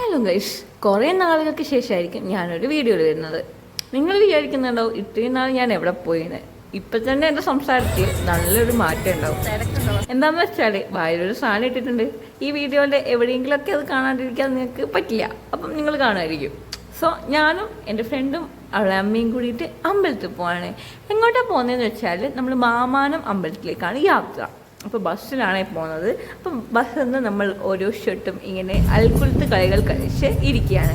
Hello guys കുറേ നാളുകൾക്ക് ശേഷമായിരിക്കും ഞാനൊരു വീഡിയോയിൽ വരുന്നത്. നിങ്ങൾ വിചാരിക്കുന്നുണ്ടോ ഇത്രയും നാൾ ഞാൻ എവിടെ പോയിന്ന്? ഇപ്പൊ തന്നെ എന്റെ സംസാരത്തിൽ നല്ലൊരു മാറ്റം ഉണ്ടാവും. എന്താണെന്ന് വെച്ചാൽ വായിലൊരു സാധനം ഇട്ടിട്ടുണ്ട്. ഈ വീഡിയോയുടെ എവിടെയെങ്കിലുമൊക്കെ അത് കാണാണ്ടിരിക്കാൻ നിങ്ങൾക്ക് പറ്റില്ല. അപ്പം നിങ്ങൾ കാണുമായിരിക്കും. സോ ഞാനും എന്റെ ഫ്രണ്ടും അവളെ അമ്മയും കൂടിയിട്ട് അമ്പലത്തിൽ പോവാണ്. എങ്ങോട്ടാണ് പോകുന്നതെന്ന് വെച്ചാൽ നമ്മൾ മാമാനം അമ്പലത്തിലേക്കാണ് യാത്ര. അപ്പോൾ ബസ്സിലാണ് പോകുന്നത് അപ്പം ബസ്സിൽ നിന്ന് നമ്മൾ ഓരോ ഷർട്ടും ഇങ്ങനെ അൽക്കുലത്ത് കളികൾ കളിച്ച് ഇരിക്കുകയാണ്.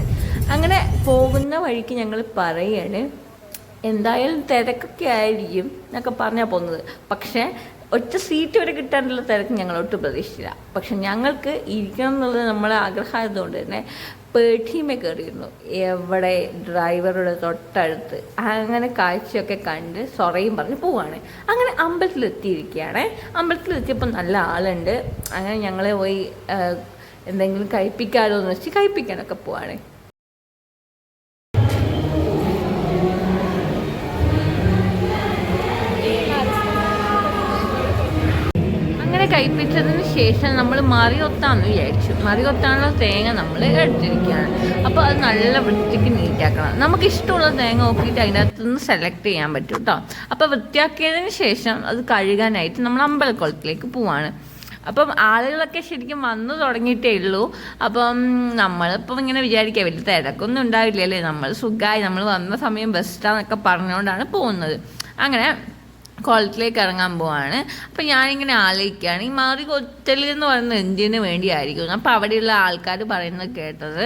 അങ്ങനെ പോകുന്ന വഴിക്ക് ഞങ്ങൾ പറയാണ് എന്തായാലും തിരക്കൊക്കെ ആയിരിക്കും എന്നൊക്കെ പറഞ്ഞാൽ പോകുന്നത് പക്ഷേ ഒറ്റ സീറ്റ് വരെ കിട്ടാനുള്ള തിരക്ക് ഞങ്ങൾ ഒട്ടും പ്രതീക്ഷിച്ചില്ല. പക്ഷെ ഞങ്ങൾക്ക് ഇരിക്കണം എന്നുള്ളത് നമ്മളെ ആഗ്രഹമായതുകൊണ്ട് തന്നെ പേഠിയുമേ കയറിയിരുന്നു. എവിടെ ഡ്രൈവറുടെ തൊട്ടടുത്ത്. അങ്ങനെ കാഴ്ചയൊക്കെ കണ്ട് സൊറയും പറഞ്ഞ് പോവാണ്. അങ്ങനെ അമ്പലത്തിലെത്തിയിരിക്കുകയാണ്. അമ്പലത്തിലെത്തിയപ്പോൾ നല്ല ആളുണ്ട്. അങ്ങനെ ഞങ്ങളെ പോയി എന്തെങ്കിലും കഴിപ്പിക്കാമല്ലോ എന്ന് വെച്ച് കഴിപ്പിക്കാനൊക്കെ പോവാണ്. അങ്ങനെ ശേഷം നമ്മൾ മറിയൊത്താന്ന് വിചാരിച്ചു. മറിയൊത്താനുള്ള തേങ്ങ നമ്മൾ എടുത്തിരിക്കുകയാണ്. അപ്പോൾ അത് നല്ല വൃത്തിക്ക് നീറ്റാക്കണം. നമുക്ക് ഇഷ്ടമുള്ള തേങ്ങ നോക്കിയിട്ട് അതിനകത്ത് നിന്ന് സെലക്ട് ചെയ്യാൻ പറ്റും കേട്ടോ അപ്പോൾ വൃത്തിയാക്കിയതിന് ശേഷം അത് കഴുകാനായിട്ട് നമ്മൾ അമ്പലക്കുളത്തിലേക്ക് പോവാണ്. അപ്പം ആളുകളൊക്കെ ശരിക്കും വന്നു തുടങ്ങിയിട്ടേ ഉള്ളൂ. അപ്പം നമ്മളിപ്പം ഇങ്ങനെ വിചാരിക്കുക വലിയ തിരക്കൊന്നും ഉണ്ടാവില്ലല്ലേ? നമ്മൾ സുഖമായി നമ്മൾ വന്ന സമയം ബെസ്റ്റാന്നൊക്കെ പറഞ്ഞുകൊണ്ടാണ് പോകുന്നത്. അങ്ങനെ കുളത്തിലേക്ക് ഇറങ്ങാൻ പോവാണ്. അപ്പൊ ഞാനിങ്ങനെ ആലോചിക്കുകയാണ്. ഈ മാറി കൊത്തൽ എന്ന് പറയുന്നത് എന്തിനു വേണ്ടിയായിരിക്കും? അപ്പോൾ അവിടെയുള്ള ആൾക്കാർ പറയുന്നത് കേട്ടത്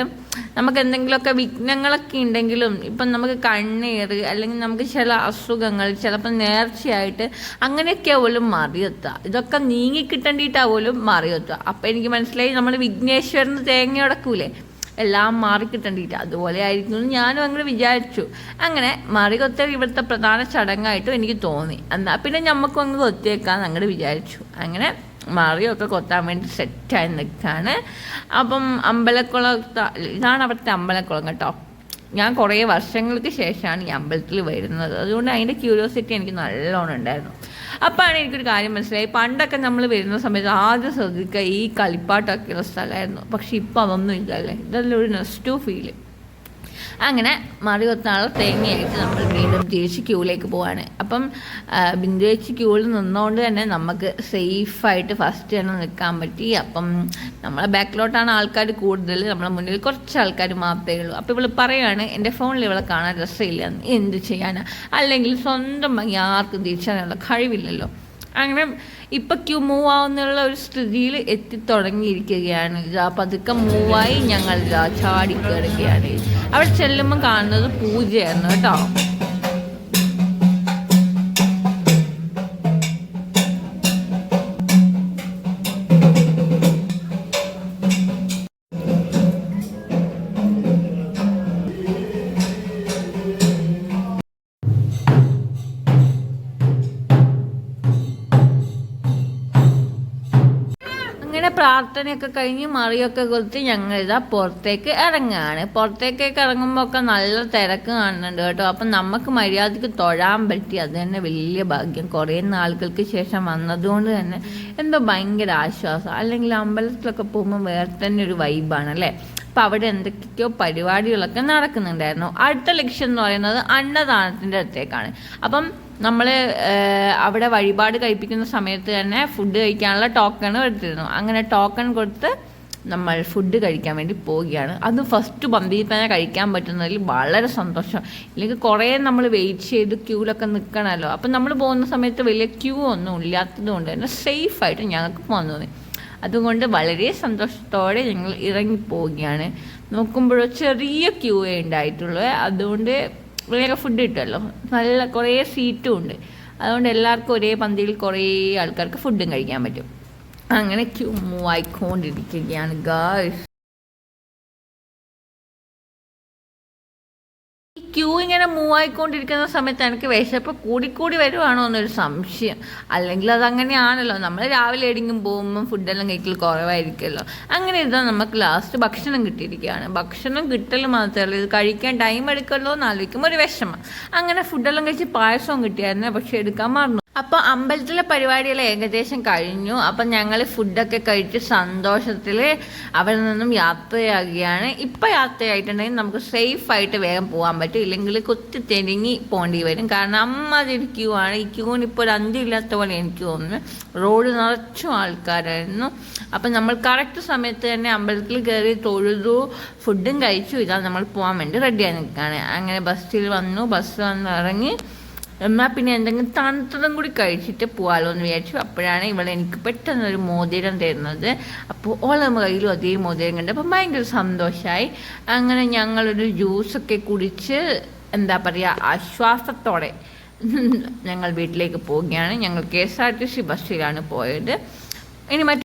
നമുക്ക് എന്തെങ്കിലുമൊക്കെ വിഘ്നങ്ങളൊക്കെ ഉണ്ടെങ്കിലും ഇപ്പം നമുക്ക് കണ്ണീർ അല്ലെങ്കിൽ നമുക്ക് ചില അസുഖങ്ങൾ ചിലപ്പോൾ നേർച്ചയായിട്ട് അങ്ങനെയൊക്കെ പോലും മറിയെത്തുക ഇതൊക്കെ നീങ്ങിക്കിട്ടേണ്ടിയിട്ടാ പോലും മറിയെത്തുക അപ്പോൾ എനിക്ക് മനസ്സിലായി നമ്മൾ വിഘ്നേശ്വരന് തേങ്ങ ഉടക്കൂലേ എല്ലാം മാറിക്കിട്ടേണ്ടിയിട്ട് അതുപോലെ ആയിരിക്കും എന്ന് ഞാനും അങ്ങനെ വിചാരിച്ചു. അങ്ങനെ മറികൊത്തൽ ഇവിടുത്തെ പ്രധാന ചടങ്ങായിട്ടും എനിക്ക് തോന്നി. എന്നാൽ പിന്നെ ഞമ്മക്കും അങ്ങ് കൊത്തിയേക്കാന്ന് അങ്ങോട്ട് വിചാരിച്ചു. അങ്ങനെ മറിയൊക്കെ കൊത്താൻ വേണ്ടി സെറ്റായി നിൽക്കുകയാണ് അപ്പം അമ്പലക്കുളം ഇതാണ് അവിടുത്തെ അമ്പലക്കുളം കേട്ടോ. ഞാൻ കുറേ വർഷങ്ങൾക്ക് ശേഷമാണ് ഈ അമ്പലത്തിൽ വരുന്നത്. അതുകൊണ്ട് അതിന്റെ ക്യൂരിയോസിറ്റി എനിക്ക് നല്ലോണം ഉണ്ടായിരുന്നു. അപ്പോഴാണ് എനിക്കൊരു കാര്യം മനസ്സിലായി. പണ്ടൊക്കെ നമ്മൾ വരുന്ന സമയത്ത് ആദ്യം ശ്രദ്ധിക്കുക ഈ കളിപ്പാട്ടൊക്കെയുള്ള സ്ഥലമായിരുന്നു. പക്ഷെ ഇപ്പോൾ അതൊന്നും ഇല്ലല്ലേ? ഇതെല്ലാം ഒരു നെസ്റ്റു ഫീൽ അങ്ങനെ മറികൊത്താനുള്ള തേങ്ങയായിട്ട് നമ്മൾ വീണ്ടും തിരിച്ച് ക്യൂവിലേക്ക് പോവാണ്. അപ്പം ബിന്ദുവേച്ച് ക്യൂവിൽ നിന്നുകൊണ്ട് തന്നെ നമുക്ക് സേഫായിട്ട് ഫസ്റ്റ് തന്നെ നിൽക്കാൻ പറ്റി. അപ്പം നമ്മളെ ബാക്കിലോട്ടാണ് ആൾക്കാർ കൂടുതൽ നമ്മളെ മുന്നിൽ കുറച്ച് ആൾക്കാർ മാത്രമേ ഉള്ളൂ. അപ്പോൾ ഇവൾ പറയുകയാണ് എന്റെ ഫോണിൽ ഇവളെ കാണാൻ രസമില്ല. എന്ത് ചെയ്യാനാണ് അല്ലെങ്കിൽ സ്വന്തം ഭംഗി ആർക്കും തിരിച്ചറിയാനുള്ള കഴിവില്ലല്ലോ. അങ്ങനെ ഇപ്പൊ ക്യൂ മൂവ് ആവുന്നുള്ള ഒരു സ്ഥിതിയിൽ എത്തിത്തുടങ്ങിയിരിക്കുകയാണ് ഇതാ പതുക്കെ മൂവായി ഞങ്ങൾ ഇതാ ചാടിക്കയറുകയാണ് അവിടെ ചെല്ലുമ്പോൾ കാണുന്നത് പൂജയായിരുന്നു കേട്ടോ. അങ്ങനെ പ്രാർത്ഥനയൊക്കെ കഴിഞ്ഞ് മറിയൊക്കെ കൊടുത്ത് ഞങ്ങൾ ഇതാ പുറത്തേക്ക് ഇറങ്ങുകയാണ് പുറത്തേക്കൊക്കെ ഇറങ്ങുമ്പോൾ ഒക്കെ നല്ല തിരക്ക് കാണുന്നുണ്ട് കേട്ടോ. അപ്പം നമുക്ക് മര്യാദയ്ക്ക് തൊഴാൻ പറ്റി. അത് തന്നെ വലിയ ഭാഗ്യം. കുറേ നാളുകൾക്ക് ശേഷം വന്നതുകൊണ്ട് തന്നെ എന്തോ ഭയങ്കര ആശ്വാസം. അല്ലെങ്കിൽ അമ്പലത്തിലൊക്കെ പോകുമ്പോൾ വേറെ തന്നെ ഒരു വൈബാണ് അല്ലേ? അപ്പം അവിടെ എന്തൊക്കെയോ പരിപാടികളൊക്കെ നടക്കുന്നുണ്ടായിരുന്നു. അടുത്ത ലക്ഷ്യം എന്ന് പറയുന്നത് അന്നദാനത്തിന്റെ അടുത്തേക്കാണ്. അപ്പം നമ്മൾ അവിടെ വഴിപാട് കഴിപ്പിക്കുന്ന സമയത്ത് തന്നെ ഫുഡ് കഴിക്കാനുള്ള ടോക്കൺ എടുത്തിരുന്നു. അങ്ങനെ ടോക്കൺ കൊടുത്ത് നമ്മൾ ഫുഡ് കഴിക്കാൻ വേണ്ടി പോവുകയാണ്. അത് ഫസ്റ്റ് പന്തിയിൽ തന്നെ കഴിക്കാൻ പറ്റുന്നതിൽ വളരെ സന്തോഷം. ഇല്ലെങ്കിൽ കുറേ നമ്മൾ വെയിറ്റ് ചെയ്ത് ക്യൂവിലൊക്കെ നിൽക്കണമല്ലോ അപ്പം നമ്മൾ പോകുന്ന സമയത്ത് വലിയ ക്യൂ ഒന്നും ഇല്ലാത്തത് കൊണ്ട് തന്നെ സേഫായിട്ട് ഞങ്ങൾക്ക് പോകാൻ തോന്നി. അതുകൊണ്ട് വളരെ സന്തോഷത്തോടെ ഞങ്ങൾ ഇറങ്ങി പോവുകയാണ്. നോക്കുമ്പോഴോ ചെറിയ ക്യൂ ഉണ്ടായിട്ടുള്ളത് അതുകൊണ്ട് വേറെ ഫുഡ് കിട്ടുമല്ലോ. നല്ല കുറേ സീറ്റും ഉണ്ട്. അതുകൊണ്ട് എല്ലാവർക്കും ഒരേ പന്തിയിൽ കുറേ ആൾക്കാർക്ക് ഫുഡും കഴിക്കാൻ പറ്റും. അങ്ങനെ ക്യൂ മൂവ് ആയിക്കൊണ്ടിരിക്കുകയാണ് ഗായ്സ് ക്യൂ ഇങ്ങനെ മൂവ് ആയിക്കൊണ്ടിരിക്കുന്ന സമയത്ത് എനിക്ക് വിശപ്പ് കൂടിക്കൂടി വരുവാണോ എന്നൊരു സംശയം. അല്ലെങ്കിൽ അതങ്ങനെയാണല്ലോ. നമ്മൾ രാവിലെ എവിടെയെങ്കിലും പോകുമ്പോൾ ഫുഡെല്ലാം കഴിക്കൽ കുറവായിരിക്കുമല്ലോ. അങ്ങനെ ഇതാ നമുക്ക് ലാസ്റ്റ് ഭക്ഷണം കിട്ടിയിരിക്കുകയാണ്. ഭക്ഷണം കിട്ടൽ മാത്രമല്ല ഇത് കഴിക്കാൻ ടൈം എടുക്കല്ലോ എന്ന് ആലോചിക്കുമ്പോൾ ഒരു വിഷമം. അങ്ങനെ ഫുഡെല്ലാം കഴിച്ച് പായസവും കിട്ടിയായിരുന്നു. പക്ഷെ എടുക്കാൻ മറന്നു. അപ്പോൾ അമ്പലത്തിലെ പരിപാടികൾ ഏകദേശം കഴിഞ്ഞു. അപ്പം ഞങ്ങൾ ഫുഡൊക്കെ കഴിച്ച് സന്തോഷത്തിൽ അവിടെ നിന്നും യാത്രയാകുകയാണ്. ഇപ്പം യാത്രയായിട്ടുണ്ടെങ്കിൽ നമുക്ക് സേഫ് ആയിട്ട് വേഗം പോകാൻ പറ്റും. ഇല്ലെങ്കിൽ കുത്തി തെരുങ്ങി പോകേണ്ടി വരും. കാരണം അമ്മാതിരി ക്യൂ ആണ് ഈ ക്യൂവിന് ഇപ്പോൾ ഒരു അന്ത്യമില്ലാത്ത പോലെ എനിക്ക് തോന്നുന്നു. റോഡ് നിറച്ചും ആൾക്കാരായിരുന്നു. അപ്പം നമ്മൾ കറക്റ്റ് സമയത്ത് തന്നെ അമ്പലത്തിൽ കയറി തൊഴുതു ഫുഡും കഴിച്ചു. ഇതാ നമ്മൾ പോകാൻ വേണ്ടി റെഡിയായി നിൽക്കുകയാണ്. അങ്ങനെ ബസ്സിൽ വന്നു. ബസ് വന്ന് ഇറങ്ങി എന്നാൽ പിന്നെ എന്തെങ്കിലും തണുത്തതും കൂടി കഴിച്ചിട്ട് പോകാമല്ലോ എന്ന് വിചാരിച്ചു. അപ്പോഴാണ് ഇവളെ എനിക്ക് പെട്ടെന്ന് ഒരു മോതിരം തരുന്നത്. അപ്പോൾ ഓളെ കയ്യിലും അതേ മോതിരം കണ്ട് അപ്പം ഭയങ്കര സന്തോഷമായി അങ്ങനെ ഞങ്ങളൊരു ജ്യൂസൊക്കെ കുടിച്ച് എന്താ പറയുക ആശ്വാസത്തോടെ ഞങ്ങൾ വീട്ടിലേക്ക് പോവുകയാണ്. ഞങ്ങൾ K S R T C ബസ്സിലാണ് പോയത്. ഇനി മറ്റു